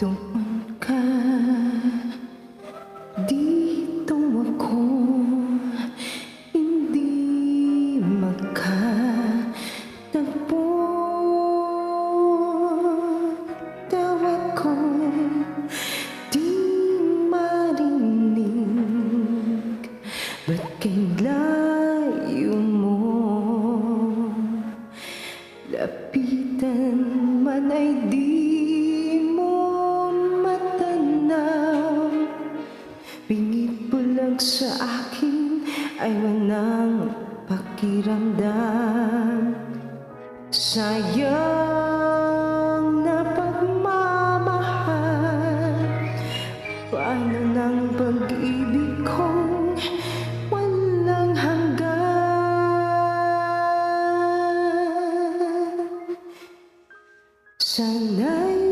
Doon ka Dito ako. Hindi makatagpo Tawag ko Di marinig Ba't kay layo mo? Lapitan man ay di sa akin ay walang pakiramdam. Sayang na pagmamahal Paano ng pag-ibig kong walang hanggan? Sana'y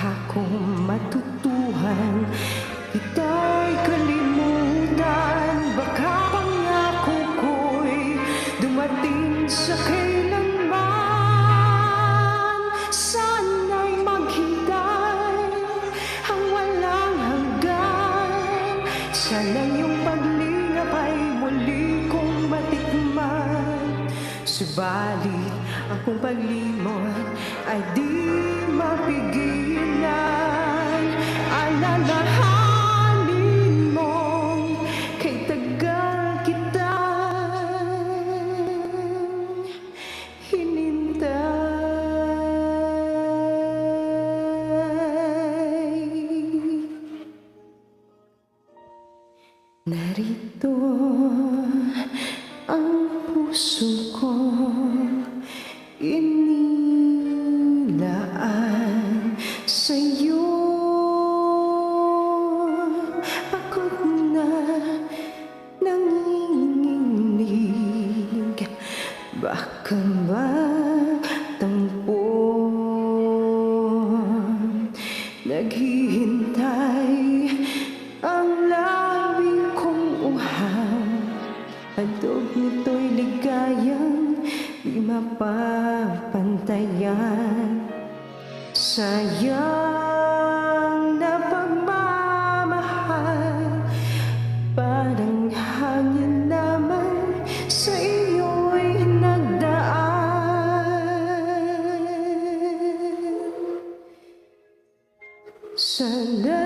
Baka matutuhan. Kita'y kalimutan. Baka pangako ko'y dumating sa kailanman. Sana'y maghintay ang walang hanggan. Sana yung paglingap ay muli kong matikman. Subalit akong paglimot ay di mapigilan Narito ang puso ko inilaan sa'yo. Pagod na nanginginig Baka magtampo Naghihintay Handog nito'y ligayang di mapapantayan. Sayang na pagmamahal Parang hangin naman sa iyo'y nagdaan. Sana'y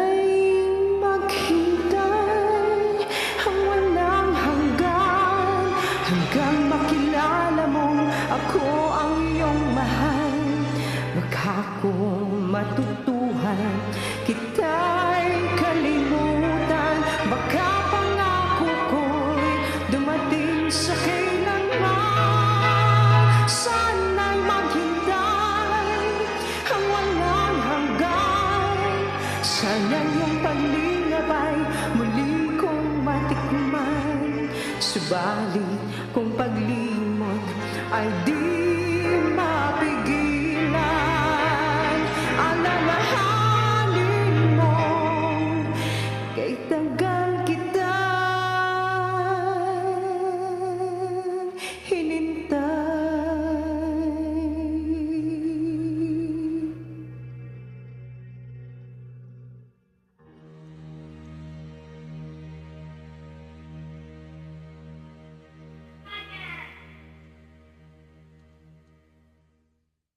Sana yung paglingap ay muli kong matikman. Subalit kung paglimot ay di ma